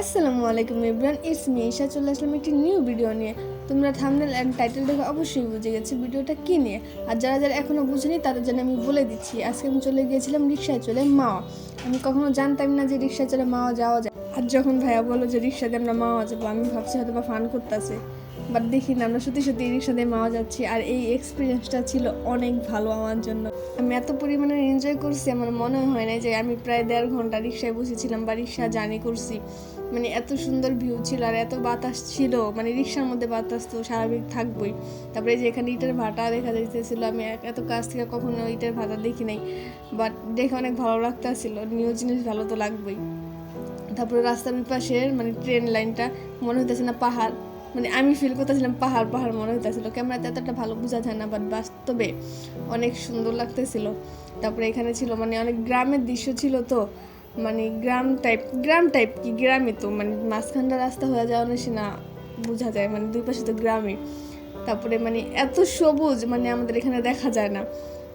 আসসালামু আলাইকুম Ibran it's me Isha চলে আসলাম একটি নিউ ভিডিও নিয়ে। তোমরা থামনেল অ্যান্ড টাইটেল দেখে অবশ্যই বুঝে গেছো ভিডিওটা কী নিয়ে। আর যারা যারা এখনও বুঝেনি, তাদের জন্য আমি বলে দিচ্ছি, আজকে আমি চলে গিয়েছিলাম রিক্সায় চলে মাওয়া। আমি কখনো জানতাম না যে রিক্সায় চলে মাওয়া যাওয়া যায়। আর যখন ভাইয়া বলল যে রিক্সাতে আমরা মাওয়া যাব, আমি ভাবছি হয়তো বা ফান করতেছে। বাট দেখি না, আমরা সত্যি সত্যি রিক্সা দিয়ে মাওয়া যাচ্ছি। আর এই এক্সপিরিয়েন্সটা ছিল অনেক ভালো আমার জন্য। আমি এত পরিমাণে এনজয় করছি, আমার মনে হয় না যে আমি প্রায় দেড় ঘণ্টা রিক্সায় বসেছিলাম বা রিক্সা জার্নি করছি। মানে এত সুন্দর ভিউ ছিল আর এত বাতাস ছিল। মানে রিক্সার মধ্যে বাতাস তো স্বাভাবিক থাকবোই। তারপরে যে এখানে ইটের ভাটা দেখা যাইতেছিল, আমি এত কাছ থেকে কখনো ইটের ভাটা দেখি নাই। বাট দেখে অনেক ভালো লাগতেছিল নিউ জিনিস ভালো তো লাগবেই। তারপরে রাস্তার ওই পাশের মানে ট্রেন লাইনটা মনে হইতেছে না পাহাড়। মানে আমি ফিল করতেছিলাম পাহাড় পাহাড় মনে হইতেছিল। ক্যামেরাতে এতটা ভালো বোঝা যায় না বাট বাস্তবে অনেক সুন্দর লাগতেছিল। তারপরে এখানে ছিল মানে অনেক গ্রামের দৃশ্য ছিল তো। মানে গ্রাম টাইপ গ্রাম টাইপ কি? গ্রামে তো মানে মাঝখানটা রাস্তা হয়ে যাওয়া অনেক না বোঝা যায় মানে দুই পাশে তো গ্রামে তারপরে মানে এত সবুজ মানে আমাদের এখানে দেখা যায় না।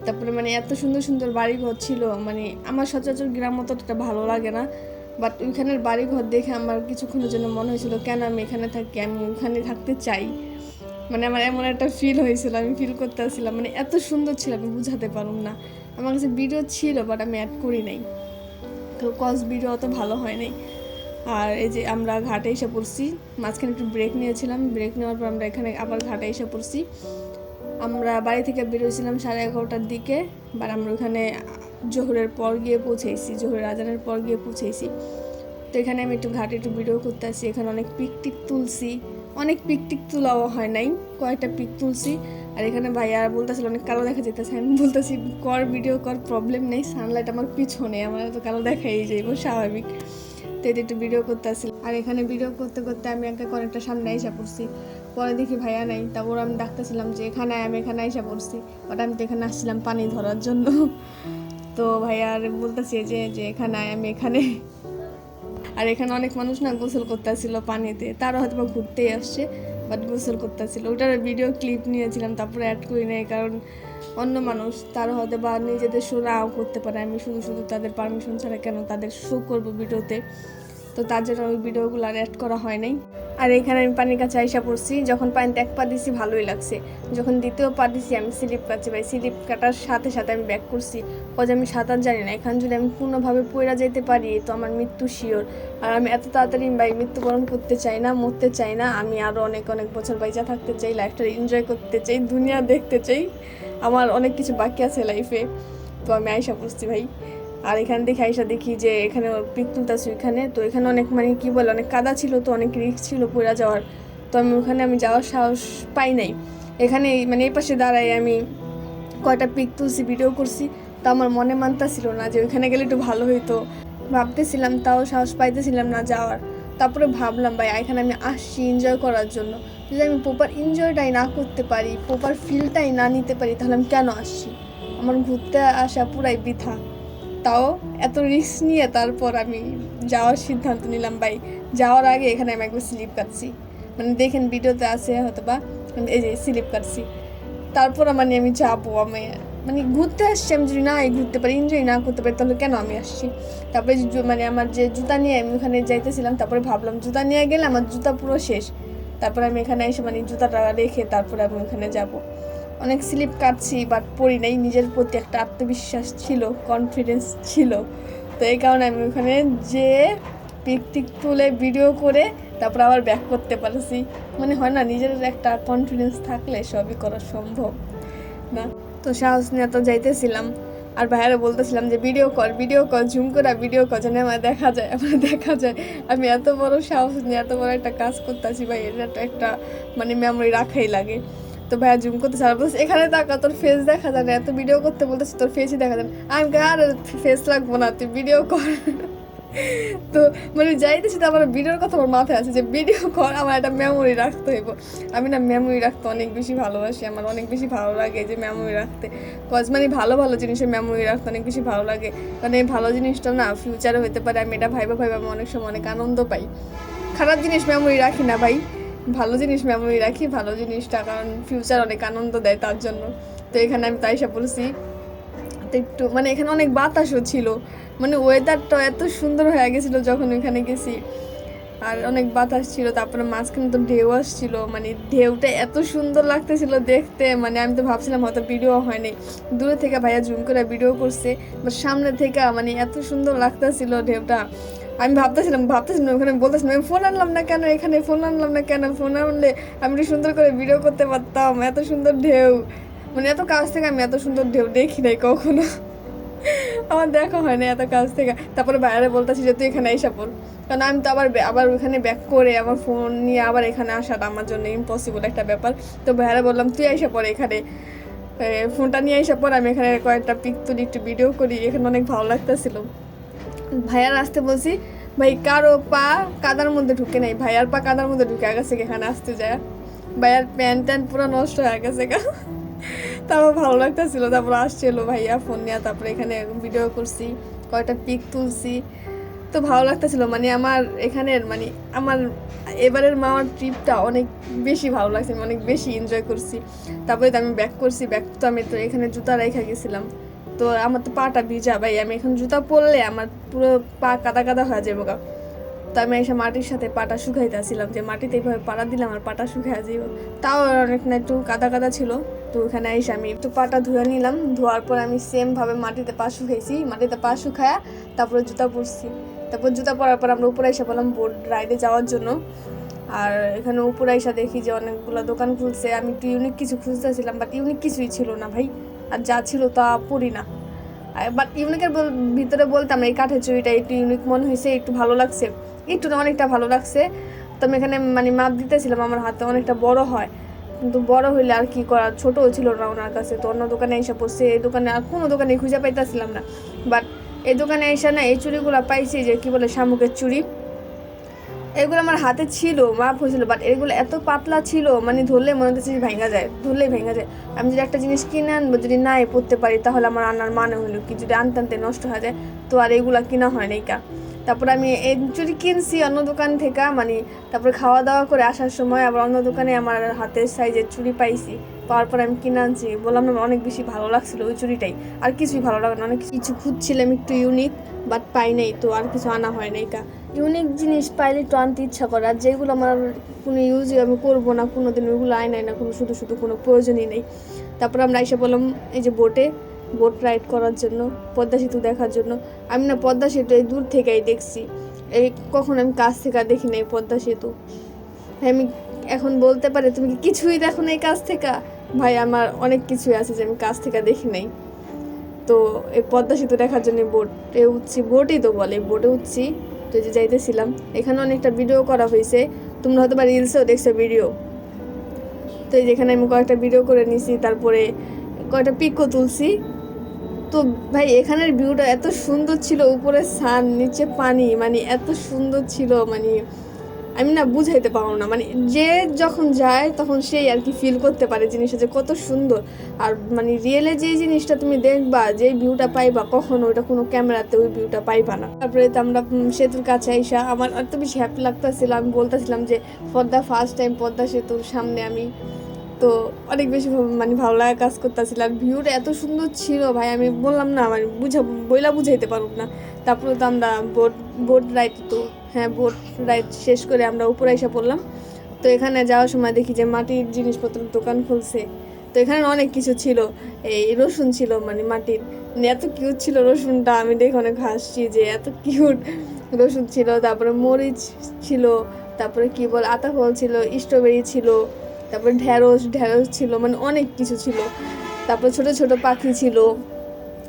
তারপরে মানে এত সুন্দর সুন্দর বাড়িঘর ছিল মানে আমার সচরাচর গ্রাম অতটা ভালো লাগে না। বাট ওইখানের বাড়িঘর দেখে আমার কিছুক্ষণের জন্য মনে হয়েছিল, কেন আমি এখানে থাকি? আমি ওখানে থাকতে চাই। মানে আমার এমন একটা ফিল হয়েছিল, আমি ফিল করতে আসছিলাম। মানে এত সুন্দর ছিল, আমি বুঝাতে পারুম না। আমার কাছে ভিডিও ছিল বাট আমি অ্যাড করি নাই। তো কজ ভিডিও অত ভালো হয়নি। আর এই যে আমরা ঘাটে এসে পড়ছি, মাঝখানে একটু ব্রেক নিয়েছিলাম। ব্রেক নেওয়ার পর আমরা এখানে আবার ঘাটে এসে পড়ছি। আমরা বাড়ি থেকে বেরোছিলাম সাড়ে এগারোটার দিকে বাট আমরা ওখানে জোহরের পর গিয়ে পৌঁছেছি জোহরের আজানের পর গিয়ে পৌঁছেছি তো এখানে আমি একটু ঘাটে একটু ভিডিও করতে আসি, এখানে অনেক পিক টিক তুলছি। অনেক পিক টিক তোলাও হয় নাই, কয়েকটা পিক তুলছি। আর এখানে ভাইয়া বলতেছিল অনেক কালো দেখা যেতেছে আমি বলতেছি, কর ভিডিও কর প্রবলেম নেই সানলাইট আমার পিছনে, আমার তো কালো দেখাই যাইব স্বাভাবিক। তো এতে একটু ভিডিও করতে আর এখানে ভিডিও করতে করতে আমি একটা অনেকটা সামনে এসে পড়ছি। পরে দেখি ভাইয়া নাই তারপর আমি ডাকতেছিলাম যে, এখানে আমি এখানে এসে পড়ছি। বাট আমি তো এখানে আসছিলাম পানি ধরার জন্য। তো ভাইয়া আর বলতেছি যে যে, এখানে আমি এখানে। আর এখানে অনেক মানুষ না গোসল করতেছিল পানিতে, তারা হয়তো ঘুরতেই আসছে। বাট গোসল করতেছিল। ওটার ভিডিও ক্লিপ নিয়েছিলাম, তারপরে অ্যাড করি নাই কারণ অন্য মানুষ তারা হয়তো বা নিজেদের শো নাও করতে পারে। আমি শুধু শুধু তাদের পারমিশন ছাড়া কেন তাদের শো করব ভিডিওতে তো তার জন্য ওই ভিডিওগুলো আর অ্যাড করা হয় নাই। আর এখানে আমি পানির কাছে আইসা পড়ছি, যখন পানিতে এক পা দিছি, ভালোই লাগছে। যখন দ্বিতীয় পা দিছি, আমি স্লিপ কাটছি। ভাই, স্লিপ কাটার সাথে সাথে আমি ব্যাক করছি। কজ আমি সাঁতার জানি না, এখানে যদি আমি পূর্ণভাবে পড়া যেতে পারি, তো আমার মৃত্যু শিওর। আর আমি এত তাড়াতাড়ি, ভাই, মৃত্যুবরণ করতে চাই না, মরতে চাই না, আমি আরও অনেক অনেক বছর বাইচা থাকতে চাই লাইফটা এনজয় করতে চাই, দুনিয়া দেখতে চাই। আমার অনেক কিছু বাকি আছে লাইফে তো আমি আইসা পড়ছি, ভাই। আর এখানে দেখে আইসা দেখি যে এখানে পিক তুলতেছি ওইখানে। তো এখানে অনেক মানে কি বলে, অনেক কাদা ছিল, তো অনেক রিস্ক ছিল পড়া যাওয়ার। তো আমি ওখানে আমি যাওয়ার সাহস পাই নাই। এখানে মানে এই পাশে দাঁড়াই আমি কয়টা পিক তুলছি ভিডিও করছি। তা আমার মনে মানতাছিল না যে ওইখানে গেলে একটু ভালো হইতো। ভাবতেছিলাম, তাও সাহস পাইতেছিলাম না যাওয়ার। তারপরে ভাবলাম, ভাই, এখানে আমি আসছি এনজয় করার জন্য। যদি আমি প্রপার এনজয়টাই না করতে পারি প্রপার ফিলটাই না নিতে পারি, তাহলে আমি কেন আসছি? আমার ঘুরতে আসা পুরাই বৃথা। তাও এত রিস্ক নিয়ে তারপর আমি যাওয়ার সিদ্ধান্ত নিলাম, ভাই। যাওয়ার আগে এখানে আমি একবার স্লিপ কাটছি। মানে দেখেন ভিডিওতে আছে হয়তো বা এই যে স্লিপ কাটছি। তারপর মানে আমি যাব, আমি মানে ঘুরতে আসছি, আমি যদি না ঘুরতে পারি এনজয় না করতে পারি, তাহলে কেন আমি আসছি? তারপরে মানে আমার যে জুতা নিয়ে আমি ওখানে যাইতেছিলাম, তারপরে ভাবলাম জুতা নিয়ে গেলে আমার জুতা পুরো শেষ। তারপরে আমি এখানে এসে মানে জুতাটা রেখে তারপরে আমি ওখানে যাব। অনেক স্লিপ কাটছি বাট পড়ি নাই। নিজের প্রতি একটা আত্মবিশ্বাস ছিল কনফিডেন্স ছিল। তো এই কারণে আমি ওখানে যে পিক টিক তুলে ভিডিও করে তারপর আবার ব্যাক করতে পারছি। মানে হয় না, নিজের একটা কনফিডেন্স থাকলে সবই করা সম্ভব, না? তো সাহস নিয়ে তো যাইতেছিলাম। আর বাইরে বলতেছিলাম যে ভিডিও কর ভিডিও কর ঝুম করে ভিডিও কর যেন আমার দেখা যায়, আমার দেখা যায়। আমি এত বড় সাহস নিয়ে এত বড় একটা কাজ করতেছি ভাই, এটা একটা মানে মেমোরি রাখাই লাগে। তো ভাইয়া জুম করতে স্যার বলছে, এখানে তাকা তোর ফেস দেখা যায় না, এত ভিডিও করতে বলতেছি, তোর ফেসই দেখা যায় আমি আর ফেস লাগবো না, তুই ভিডিও কর। তো মানে যাইতেছি তো আমার ভিডিওর কথা আমার মাথায় আছে যে ভিডিও কর, আমার একটা মেমোরি রাখতে হইব। আমি না মেমোরি রাখতে অনেক বেশি ভালোবাসি, আমার অনেক বেশি ভালো লাগে যে মেমোরি রাখতে। কজ মানে ভালো ভালো জিনিসের মেমোরি রাখতে অনেক বেশি ভালো লাগে। কারণ এই ভালো জিনিসটা না ফিউচারে হতে পারে, আমি এটা ভাইবা ভাইবা আমি অনেক সময় অনেক আনন্দ পাই। খারাপ জিনিস মেমোরি রাখি না ভাই। ভালো জিনিস মেমোরি রাখি, ভালো জিনিসটা, কারণ ফিউচার অনেক আনন্দ দেয় তার জন্য। তো এখানে আমি তাই তাইসা বলছি। তো একটু মানে এখানে অনেক বাতাসও ছিল। মানে ওয়েদারটা এত সুন্দর হয়ে গেছিল যখন ওইখানে গেছি। আর অনেক বাতাস ছিল, তারপরে মাঝখানে তো ঢেউ আসছিল। মানে ঢেউটা এত সুন্দর লাগতেছিল দেখতে। মানে আমি তো ভাবছিলাম হয়তো ভিডিও হয়নি। দূরে থেকে ভাইয়া জুম করে ভিডিও করছে। বা সামনে থেকে মানে এত সুন্দর লাগতেছিল ঢেউটা। আমি ভাবতেছিলাম ভাবতেছিলাম, ওখানে বলতেছিলাম, আমি ফোন আনলাম না কেন? এখানে ফোন আনলাম না কেন? ফোন আনলে আমি একটু সুন্দর করে ভিডিও করতে পারতাম। এত সুন্দর ঢেউ। মানে এত কাছ থেকে আমি এত সুন্দর ঢেউ দেখি নাই কখনো। আমার দেখা হয় না এত কাছ থেকে। তারপরে বাইরে বলতেছি যে, তুই এখানে এসে পড়। কারণ আমি তো আবার আবার ওখানে ব্যাক করে আমার ফোন নিয়ে আবার এখানে আসাটা আমার জন্য ইম্পসিবল একটা ব্যাপার। তো বাইরে বললাম, তুই এসে পড় এখানে। ফোনটা নিয়ে এসে পর আমি এখানে কয়েকটা পিক তুলি, একটু ভিডিও করি। এখানে অনেক ভালো লাগতেছিল। ভাইয়ার আসতে বলছি, ভাই, কারও পা কাদার মধ্যে ঢুকে নাই। ভাইয়ার পা কাদার মধ্যে ঢুকে গেছে এখানে আসতে যায়। ভাইয়ার প্যান্ট ট্যান্ট পুরো নষ্ট হয়ে গেছে তারপর ভালো লাগতেছিল, তারপর আসছিল ভাইয়া ফোন নিয়ে, তারপরে এখানে ভিডিও করছি, কয়েকটা পিক তুলছি। তো ভালো লাগতেছিল মানে আমার এখানের মানে আমার এবারের মামার ট্রিপটা অনেক বেশি ভালো লাগছে আমি অনেক বেশি এনজয় করছি। তারপরে তো আমি ব্যাক করছি ব্যাক তো আমি তো এখানে জুতা রেখে গেছিলাম। তো আমার তো পাটা ভিজা ভাই, আমি এখন জুতা পরলে আমার পুরো পা কাদা কাদা হয়ে যাব গা। তো আমি এসে মাটির সাথে পাটা শুকাইতেছিলাম যে মাটিতে এইভাবে পাড়া দিলে আমার পাটা শুকাই যাইব। তাও অনেক না একটু কাদা কাদা ছিল। তো ওখানে এসে আমি একটু পাটা ধুয়ে নিলাম। ধোয়ার পর আমি সেমভাবে মাটিতে পা শুকাইছি। মাটিতে পা শুকায়া তারপরে জুতা পরছি। তারপর জুতা পরার পর আমরা উপরে এসে বললাম বোট রাইডে যাওয়ার জন্য। আর এখানে উপরে এসে দেখি যে অনেকগুলো দোকান খুলছে। আমি একটু ইউনিক কিছু খুঁজতেছিলাম বাট ইউনিক কিছুই ছিল না ভাই। আর যা ছিল তা পড়ি না। বাট ইউনিকের ভিতরে বলতাম এই কাঠের চুড়িটা একটু ইউনিক মনে হয়েছে একটু ভালো লাগছে। একটু না অনেকটা ভালো লাগছে। তো আমি এখানে মানে মাপ দিতেছিলাম, আমার হাতে অনেকটা বড় হয়। কিন্তু বড় হইলে আর কি করা ছোটও ছিল না ওনার কাছে, তো অন্য দোকানে এসে পড়ছে। এই দোকানে আর কোনো দোকানে খুঁজে পাইতেছিলাম না। বাট এই দোকানে এসে না এই চুড়িগুলো পাইছি যে, কি বলে, শামুকের চুড়ি। এগুলো আমার হাতে ছিল মাপ হয়েছিল বাট এগুলো এত পাতলা ছিল মানে ধরলে মনে হচ্ছে ভেঙে যায়, ধরলেই ভেঙে যায়। আমি যদি একটা জিনিস কিনে আনব, যদি নাই পড়তে পারি, তাহলে আমার আনার মানে হলো কি? যদি আনতে আনতে নষ্ট হয়ে যায়, তো আর এগুলো কিনা হয় নাই কা। তারপর আমি এই চুরি কিনছি অন্য দোকান থেকে মানে তারপর খাওয়া দাওয়া করে আসার সময় আবার অন্য দোকানে আমার হাতের সাইজের চুড়ি পাইছি, পাওয়ার পর আমি কিনে আনছি। বললাম না অনেক বেশি ভালো লাগছিল ওই চুড়িটাই। আর কিছুই ভালো লাগে না, অনেক কিছু খুঁজছিলাম, একটু ইউনিক বাট পাই নাই তো, আর কিছু আনা হয় নাই কা। ইউনিক জিনিস পাইলে একটু আনতে ইচ্ছা করে, আর যেগুলো আমার কোনো ইউজ আমি করব না কোনো দিন ওইগুলো আয় নাই না, কোনো শুধু শুধু কোনো প্রয়োজনই নেই। তারপর আমরা এসে বললাম, এই যে বোটে বোট রাইড করার জন্য, পদ্মা সেতু দেখার জন্য। আমি না পদ্মা সেতু এই দূর থেকেই দেখছি। এই কখন আমি কাছ থেকে দেখি নাই পদ্মা সেতু। আমি এখন বলতে পারি, তুমি কি কিছুই দেখো না এই কাছ থেকে? ভাই, আমার অনেক কিছুই আছে যে আমি কাছ থেকে দেখি নাই। তো এই পদ্মা সেতু দেখার জন্য বোটে উঠছি বোটই তো বলে বোটে উঠছি। তো যে যাইতেছিলাম, এখানে অনেকটা ভিডিও করা হয়েছে তোমরা হয়তো বা রিলসেও দেখছ ভিডিও তো যেখানে আমি কয়েকটা ভিডিও করে নিছি, তারপরে কয়েকটা পিকও তুলছি। তো ভাই, এখানের ভিউটা এত সুন্দর ছিল, উপরে সান, নিচে পানি মানে এত সুন্দর ছিল মানে আমি না বুঝাইতে পারব না। মানে যে যখন যায়, তখন সেই আর কি ফিল করতে পারে জিনিসটা যে কত সুন্দর। আর মানে রিয়েলে যে জিনিসটা তুমি দেখবা, যে ভিউটা পাইবা, কখনো ওটা কোনো ক্যামেরাতে ওই ভিউটা পাইবা না। তারপরে তো আমরা সেতুর কাছে আইসা আমার এত বেশি হ্যাপি লাগতেছিল, আমি বলতেছিলাম যে, পদ্মা ফার্স্ট টাইম পদ্মা সেতুর সামনে আমি তো অনেক বেশি মানে ভালো লাগা কাজ করতেছিল। আর ভিউটা এত সুন্দর ছিল ভাই, আমি বললাম না মানে বুঝা বইলা বুঝাইতে পারব না। তারপরে তো আমরা বোট বোট রাইড তো হ্যাঁ বোট রাইড শেষ করে আমরা উপরে এসে পড়লাম। তো এখানে যাওয়ার সময় দেখি যে মাটির জিনিসপত্রের দোকান খুলছে। তো এখানে অনেক কিছু ছিল, এই রসুন ছিল মানে মাটির। মানে এত কিউট ছিল রসুনটা, আমি দেখে অনেক হাসছি যে এত কিউট রসুন ছিল। তারপরে মরিচ ছিল, তারপরে কি বল আতা ফল ছিল স্ট্রবেরি ছিল। তারপরে ঢ্যাঁড়স ঢ্যাঁড়স ছিল মানে অনেক কিছু ছিল। তারপর ছোট ছোট পাখি ছিল।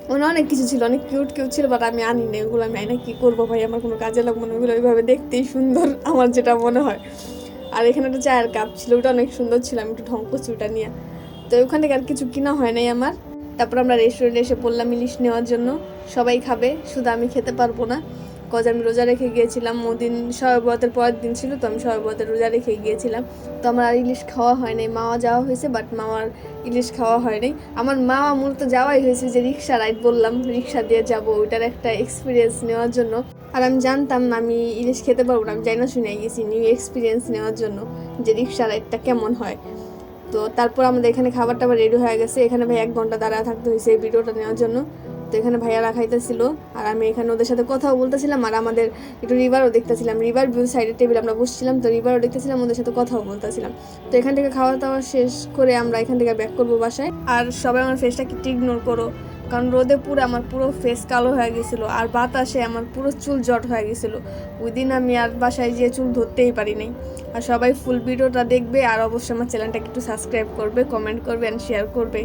মানে অনেক কিছু ছিল, অনেক কিউট কিউট ছিল বাট আমি আনি না এগুলো আমি আইনা কী করব ভাই? আমার কোনো কাজে লাগবো না। ওইগুলো ওইভাবে দেখতেই সুন্দর, আমার যেটা মনে হয়। আর এখানে একটা চায়ের কাপ ছিল, ওটা অনেক সুন্দর ছিল। আমি একটু ঢং করছি ওটা নিয়ে। তো ওখান থেকে আর কিছু কিনা হয় নাই আমার। তারপর আমরা রেস্টুরেন্টে এসে পড়লাম ইলিশ নেওয়ার জন্য। সবাই খাবে, শুধু আমি খেতে পারব না। কজ আমি রোজা রেখে গিয়েছিলাম ওদিন সহবতের পরের দিন ছিল তো আমি সহবতের রোজা রেখে গিয়েছিলাম। তো আমার আর ইলিশ খাওয়া হয় নাই মাওয়া যাওয়া হয়েছে বাট মামার ইলিশ খাওয়া হয় নাই। আমার মামা মূলত যাওয়াই হয়েছে যে রিক্সা রাইড বললাম, রিক্সা দিয়ে যাব, ওইটার একটা এক্সপিরিয়েন্স নেওয়ার জন্য। আর আমি জানতাম না আমি ইলিশ খেতে পারব না, আমি যাই না শুনে গেছি নিউ এক্সপিরিয়েন্স নেওয়ার জন্য যে রিক্সা রাইডটা কেমন হয়। তো তারপর আমাদের এখানে খাবার টাবার রেডি হয়ে গেছে, এখানে ভাই এক ঘণ্টা দাঁড়া থাকতে হয়েছে এই ভিডিওটা নেওয়ার জন্য। তো এখানে ভাইয়ারা খাইতেছিল আর আমি এখানে ওদের সাথে কথাও বলতেছিলাম, আর আমাদের একটু রিভারও দেখতেছিলাম। রিভার ভিউ সাইডের টেবিল আমরা বসছিলাম, তো রিভারও দেখতেছিলাম, ওদের সাথে কথাও বলতেছিলাম। তো এখান থেকে খাওয়া দাওয়া শেষ করে আমরা এখান থেকে ব্যাক করব বাসায়। আর সবাই আমার ফেসটা একটু ইগনোর করো, কারণ রোদে পুরো আমার পুরো ফেস কালো হয়ে গেছিল, আর বাতাসে আমার পুরো চুল জট হয়ে গেছিল। ওই দিন আমি আর বাসায় গিয়ে চুল ধরতেই পারি নাই। আর সবাই ফুল ভিডিওটা দেখবে, আর অবশ্যই আমার চ্যানেলটাকে একটু সাবস্ক্রাইব করবে কমেন্ট করবে অ্যান্ড শেয়ার করবে।